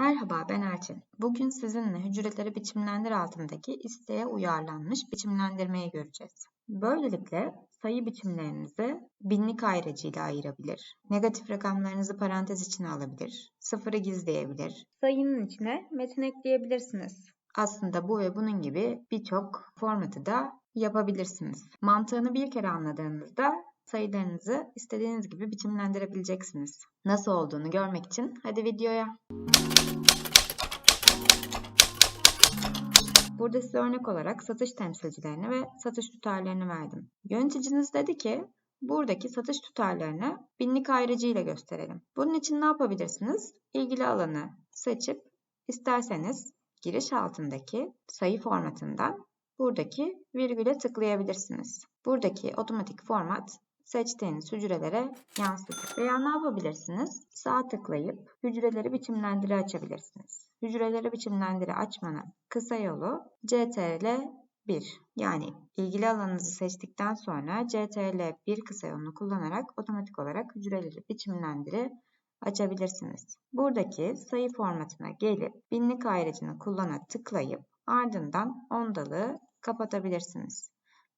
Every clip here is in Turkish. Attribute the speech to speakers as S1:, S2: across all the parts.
S1: Merhaba ben Elçin. Bugün sizinle hücreleri biçimlendir altındaki isteğe uyarlanmış biçimlendirmeyi göreceğiz. Böylelikle sayı biçimlerinizi binlik ayracıyla ayırabilir, negatif rakamlarınızı parantez içine alabilir, sıfırı gizleyebilir, sayının içine metin ekleyebilirsiniz. Aslında bu ve bunun gibi birçok formatı da yapabilirsiniz. Mantığını bir kere anladığınızda sayılarınızı istediğiniz gibi biçimlendirebileceksiniz. Nasıl olduğunu görmek için hadi videoya. Burada size örnek olarak satış temsilcilerini ve satış tutarlarını verdim. Yöneticiniz dedi ki buradaki satış tutarlarını binlik ayrıcı ile gösterelim. Bunun için ne yapabilirsiniz? İlgili alanı seçip isterseniz giriş altındaki sayı formatından buradaki virgüle tıklayabilirsiniz. Buradaki otomatik format seçtiğiniz hücrelere yansıtır. Veya ne yapabilirsiniz? Sağ tıklayıp hücreleri biçimlendire açabilirsiniz. Hücreleri biçimlendire açmanın kısa yolu CTRL 1. Yani ilgili alanınızı seçtikten sonra CTRL 1 kısa yolunu kullanarak otomatik olarak hücreleri biçimlendire açabilirsiniz. Buradaki sayı formatına gelip binlik ayrıcını kullana tıklayıp ardından ondalığı kapatabilirsiniz.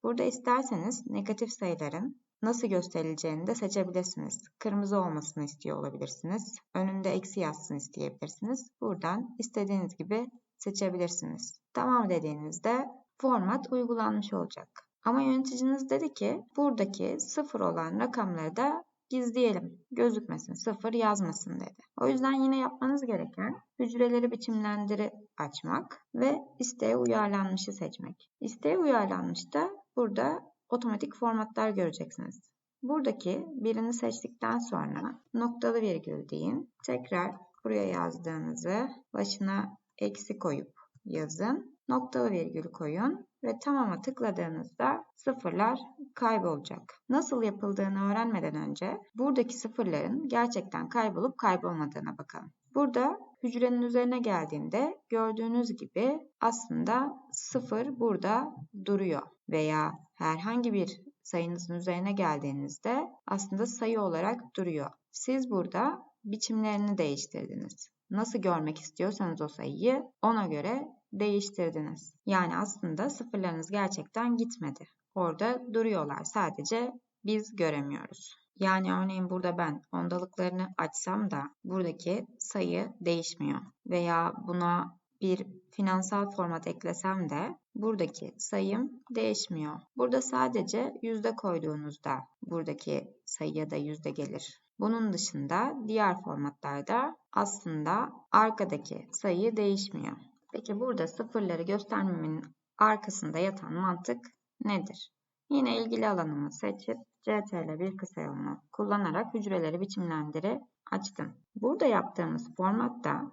S1: Burada isterseniz negatif sayıların nasıl gösterileceğini de seçebilirsiniz. Kırmızı olmasını istiyor olabilirsiniz. Önünde eksi yazsın isteyebilirsiniz. Buradan istediğiniz gibi seçebilirsiniz. Tamam dediğinizde format uygulanmış olacak. Ama yöneticiniz dedi ki buradaki sıfır olan rakamları da gizleyelim. Gözükmesin, sıfır yazmasın dedi. O yüzden yine yapmanız gereken hücreleri biçimlendiri açmak ve isteğe uyarlanmışı seçmek. İsteğe uyarlanmışta burada otomatik formatlar göreceksiniz. Buradaki birini seçtikten sonra noktalı virgül deyin. Tekrar buraya yazdığınızı başına eksi koyup yazın. Noktalı virgül koyun ve tamama tıkladığınızda sıfırlar kaybolacak. Nasıl yapıldığını öğrenmeden önce buradaki sıfırların gerçekten kaybolup kaybolmadığına bakalım. Burada hücrenin üzerine geldiğimde gördüğünüz gibi aslında sıfır burada duruyor veya herhangi bir sayınızın üzerine geldiğinizde aslında sayı olarak duruyor. Siz burada biçimlerini değiştirdiniz. Nasıl görmek istiyorsanız o sayıyı ona göre değiştirdiniz. Yani aslında sıfırlarınız gerçekten gitmedi. Orada duruyorlar. Sadece biz göremiyoruz. Yani örneğin burada ben ondalıklarını açsam da buradaki sayı değişmiyor. Veya buna bir finansal format eklesem de buradaki sayım değişmiyor. Burada sadece yüzde koyduğunuzda buradaki sayıya da yüzde gelir. Bunun dışında diğer formatlarda aslında arkadaki sayı değişmiyor. Peki burada sıfırları göstermemin arkasında yatan mantık nedir? Yine ilgili alanımı seçip CTRL1 kısa yolunu kullanarak hücreleri biçimlendire açtım. Burada yaptığımız formatta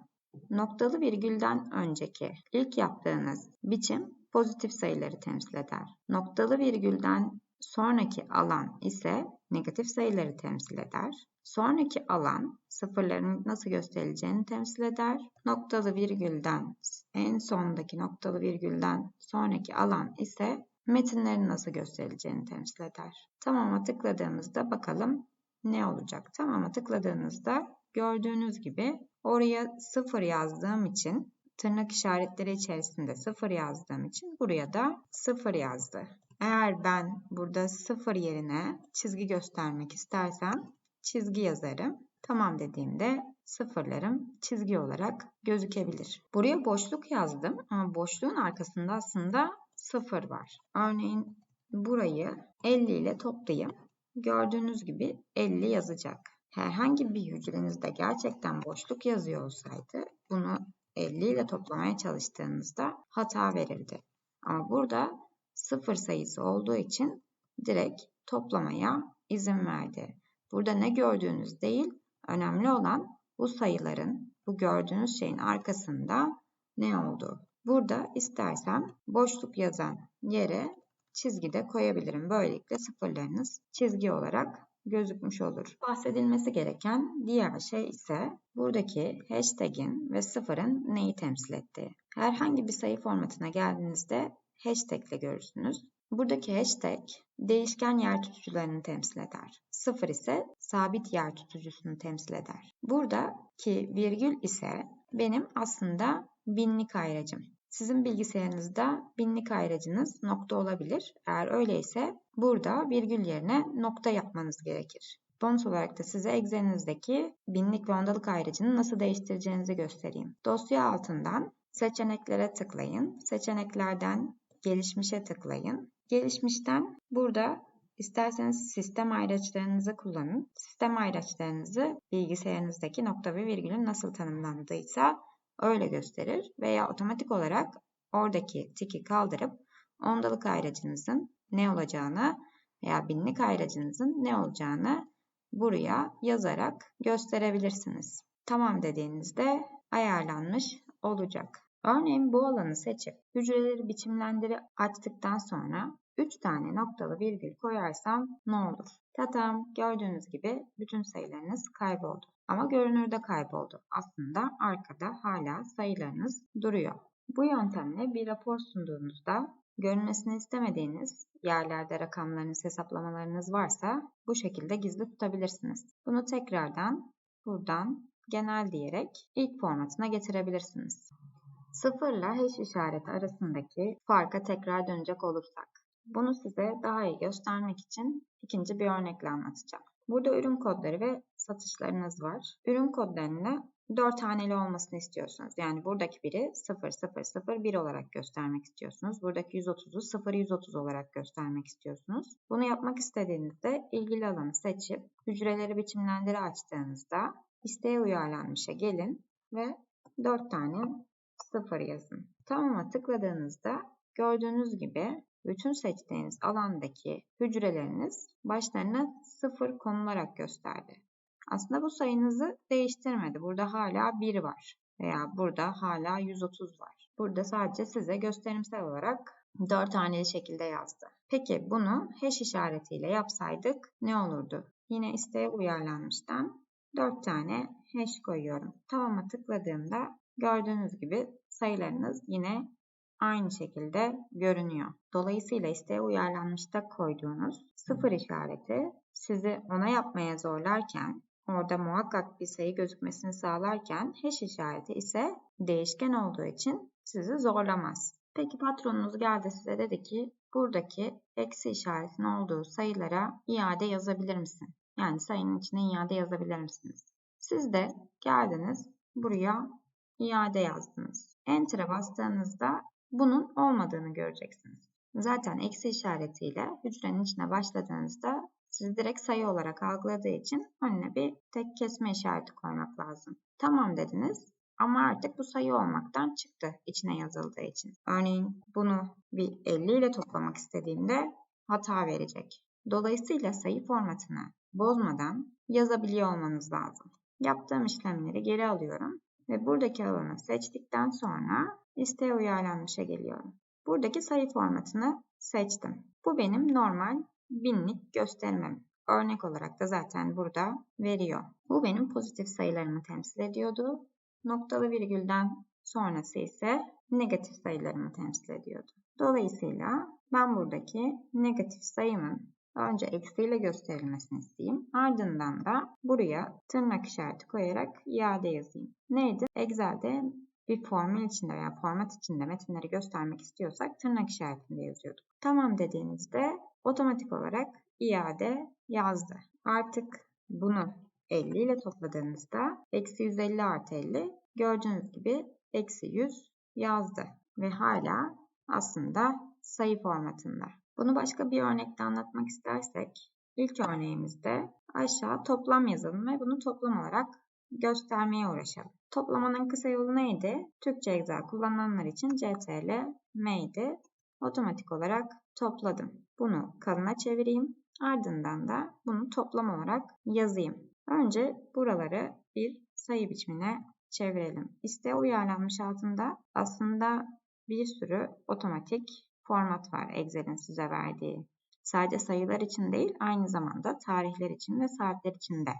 S1: noktalı virgülden önceki ilk yaptığınız biçim pozitif sayıları temsil eder. Noktalı virgülden sonraki alan ise negatif sayıları temsil eder. Sonraki alan sıfırların nasıl gösterileceğini temsil eder. Noktalı virgülden en sondaki noktalı virgülden sonraki alan ise metinlerin nasıl gösterileceğini temsil eder. Tamama tıkladığımızda bakalım ne olacak? Tamama tıkladığınızda gördüğünüz gibi oraya sıfır yazdığım için tırnak işaretleri içerisinde sıfır yazdığım için buraya da sıfır yazdı. Eğer ben burada sıfır yerine çizgi göstermek istersem çizgi yazarım. Tamam dediğimde sıfırlarım çizgi olarak gözükebilir. Buraya boşluk yazdım ama boşluğun arkasında aslında sıfır var. Örneğin burayı 50 ile toplayayım. Gördüğünüz gibi 50 yazacak. Herhangi bir hücrenizde gerçekten boşluk yazıyor olsaydı bunu 50 ile toplamaya çalıştığınızda hata verirdi. Ama burada sıfır sayısı olduğu için direkt toplamaya izin verdi. Burada ne gördüğünüz değil, önemli olan bu sayıların, bu gördüğünüz şeyin arkasında ne oldu? Burada istersem boşluk yazan yere çizgi de koyabilirim. Böylelikle sıfırlarınız çizgi olarak gözükmüş olur. Bahsedilmesi gereken diğer şey ise buradaki hashtag'in ve sıfırın neyi temsil ettiği. Herhangi bir sayı formatına geldiğinizde hashtag ile görürsünüz. Buradaki hashtag değişken yer tutucularını temsil eder. Sıfır ise sabit yer tutucusunu temsil eder. Buradaki virgül ise benim aslında binlik ayracım. Sizin bilgisayarınızda binlik ayracınız nokta olabilir. Eğer öyleyse burada virgül yerine nokta yapmanız gerekir. Bonus olarak da size Excel'inizdeki binlik ve ondalık ayracını nasıl değiştireceğinizi göstereyim. Dosya altından seçeneklere tıklayın. Seçeneklerden gelişmişe tıklayın. Gelişmişten burada isterseniz sistem ayraçlarınızı kullanın. Sistem ayraçlarınızı bilgisayarınızdaki nokta ve virgülün nasıl tanımlandıysa öyle gösterir veya otomatik olarak oradaki tiki kaldırıp ondalık ayracınızın ne olacağını veya binlik ayracınızın ne olacağını buraya yazarak gösterebilirsiniz. Tamam dediğinizde ayarlanmış olacak. Örneğin bu alanı seçip hücreleri biçimlendiri açtıktan sonra 3 tane noktalı virgül koyarsam ne olur? Tatam gördüğünüz gibi bütün sayılarınız kayboldu. Ama görünürde kayboldu. Aslında arkada hala sayılarınız duruyor. Bu yöntemle bir rapor sunduğunuzda görünmesini istemediğiniz yerlerde rakamlarınız, hesaplamalarınız varsa bu şekilde gizli tutabilirsiniz. Bunu tekrardan buradan genel diyerek ilk formatına getirebilirsiniz. Sıfırla hash işareti arasındaki farka tekrar dönecek olursak. Bunu size daha iyi göstermek için ikinci bir örnekle anlatacağım. Burada ürün kodları ve satışlarınız var. Ürün kodlarını 4 haneli olmasını istiyorsunuz. Yani buradaki biri 0, 0, 0, 1 olarak göstermek istiyorsunuz. Buradaki 130'u 0, 130 olarak göstermek istiyorsunuz. Bunu yapmak istediğinizde ilgili alanı seçip hücreleri biçimlendiri açtığınızda isteğe uyarlanmışa gelin ve 4 tane 0 yazın. Tamam'a tıkladığınızda gördüğünüz gibi bütün seçtiğiniz alandaki hücreleriniz başlarına 0 konularak gösterdi. Aslında bu sayınızı değiştirmedi. Burada hala 1 var veya burada hala 130 var. Burada sadece size gösterimsel olarak 4 haneli şekilde yazdı. Peki bunu hash işaretiyle yapsaydık ne olurdu? Yine isteğe uyarlanmıştan 4 tane hash koyuyorum. Tamam'a tıkladığımda gördüğünüz gibi sayılarınız yine aynı şekilde görünüyor. Dolayısıyla isteğe uyarlanmışta koyduğunuz sıfır işareti sizi ona yapmaya zorlarken orada muhakkak bir sayı gözükmesini sağlarken hash işareti ise değişken olduğu için sizi zorlamaz. Peki patronunuz geldi size dedi ki buradaki eksi işaretin olduğu sayılara iade yazabilir misin? Yani sayının içine iade yazabilir misiniz? Siz de geldiniz buraya iade yazdınız. Enter'a bastığınızda bunun olmadığını göreceksiniz. Zaten eksi işaretiyle hücrenin içine başladığınızda sizi direkt sayı olarak algıladığı için önüne bir tek kesme işareti koymak lazım. Tamam dediniz ama artık bu sayı olmaktan çıktı içine yazıldığı için. Örneğin bunu bir 50 ile toplamak istediğimde hata verecek. Dolayısıyla sayı formatını bozmadan yazabiliyor olmanız lazım. Yaptığım işlemleri geri alıyorum ve buradaki alanı seçtikten sonra isteğe uyarlanmışa geliyorum. Buradaki sayı formatını seçtim. Bu benim normal binlik gösterimim. Örnek olarak da zaten burada veriyor. Bu benim pozitif sayılarımı temsil ediyordu. Noktalı virgülden sonrası ise negatif sayılarımı temsil ediyordu. Dolayısıyla ben buradaki negatif sayımın önce eksiyle gösterilmesini isteyeyim. Ardından da buraya tırnak işareti koyarak iade yazayım. Neydi? Excel'de bir formül içinde veya format içinde metinleri göstermek istiyorsak tırnak işaretinde yazıyorduk. Tamam dediğinizde otomatik olarak iade yazdı. Artık bunu 50 ile topladığınızda eksi 150 artı 50 gördüğünüz gibi eksi 100 yazdı. Ve hala aslında sayı formatında. Bunu başka bir örnekte anlatmak istersek ilk örneğimizde aşağı toplam yazalım ve bunu toplam olarak göstermeye uğraşalım. Toplamanın kısa yolu neydi? Türkçe Excel kullananlar için CTRL M idi. Otomatik olarak topladım. Bunu kalına çevireyim. Ardından da bunu toplam olarak yazayım. Önce buraları bir sayı biçimine çevirelim. İsteğe uyarlanmış altında aslında bir sürü otomatik format var Excel'in size verdiği. Sadece sayılar için değil aynı zamanda tarihler için ve saatler için de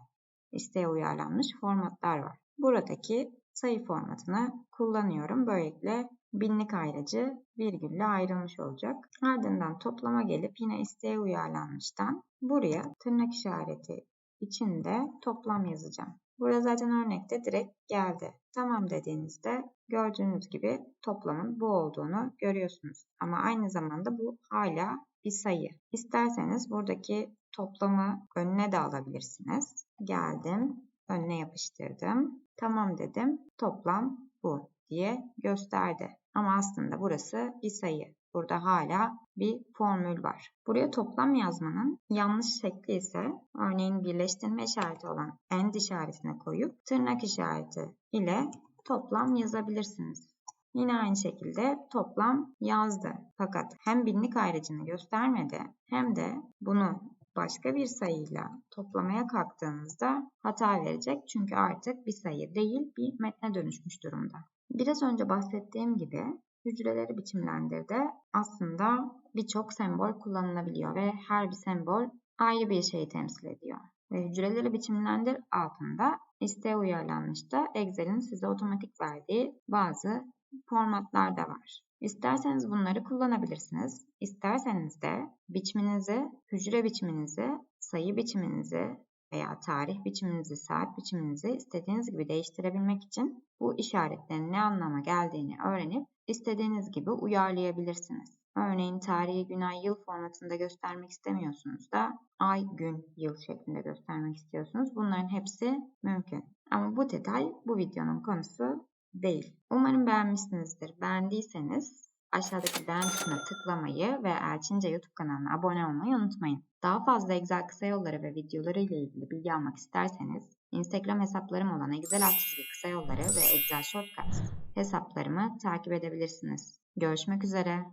S1: isteğe uyarlanmış formatlar var. Buradaki sayı formatını kullanıyorum. Böylelikle binlik ayracı virgülle ayrılmış olacak. Ardından toplama gelip yine isteğe uyarlanmıştan buraya tırnak işareti içinde toplam yazacağım. Burada zaten örnekte direkt geldi. Tamam dediğinizde gördüğünüz gibi toplamın bu olduğunu görüyorsunuz. Ama aynı zamanda bu hala bir sayı. İsterseniz buradaki toplamı önüne de alabilirsiniz. Geldim, önüne yapıştırdım. Tamam dedim. Toplam bu diye gösterdi. Ama aslında burası bir sayı. Burada hala bir formül var. Buraya toplam yazmanın yanlış şekli ise örneğin birleştirme işareti olan end işaretine koyup tırnak işareti ile toplam yazabilirsiniz. Yine aynı şekilde toplam yazdı. Fakat hem binlik ayrıcını göstermedi hem de bunu başka bir sayıyla toplamaya kalktığınızda hata verecek. Çünkü artık bir sayı değil bir metne dönüşmüş durumda. Biraz önce bahsettiğim gibi hücreleri biçimlendirde aslında birçok sembol kullanılabiliyor ve her bir sembol ayrı bir şeyi temsil ediyor. Ve hücreleri biçimlendir altında isteğe uyarlanmışta Excel'in size otomatik verdiği bazı formatlar da var. İsterseniz bunları kullanabilirsiniz. İsterseniz de biçiminizi, hücre biçiminizi, sayı biçiminizi veya tarih biçiminizi, saat biçiminizi istediğiniz gibi değiştirebilmek için bu işaretlerin ne anlama geldiğini öğrenip istediğiniz gibi uyarlayabilirsiniz. Örneğin tarihi gün ay yıl formatında göstermek istemiyorsunuz da ay gün yıl şeklinde göstermek istiyorsunuz. Bunların hepsi mümkün. Ama bu detay bu videonun konusu değil. Umarım beğenmişsinizdir. Beğendiyseniz aşağıdaki beğen tuşuna tıklamayı ve Elçince YouTube kanalına abone olmayı unutmayın. Daha fazla Excel kısa yolları ve videoları ile ilgili bilgi almak isterseniz Instagram hesaplarım olan Excel alt kısa yolları ve Excel Shortcuts hesaplarımı takip edebilirsiniz. Görüşmek üzere.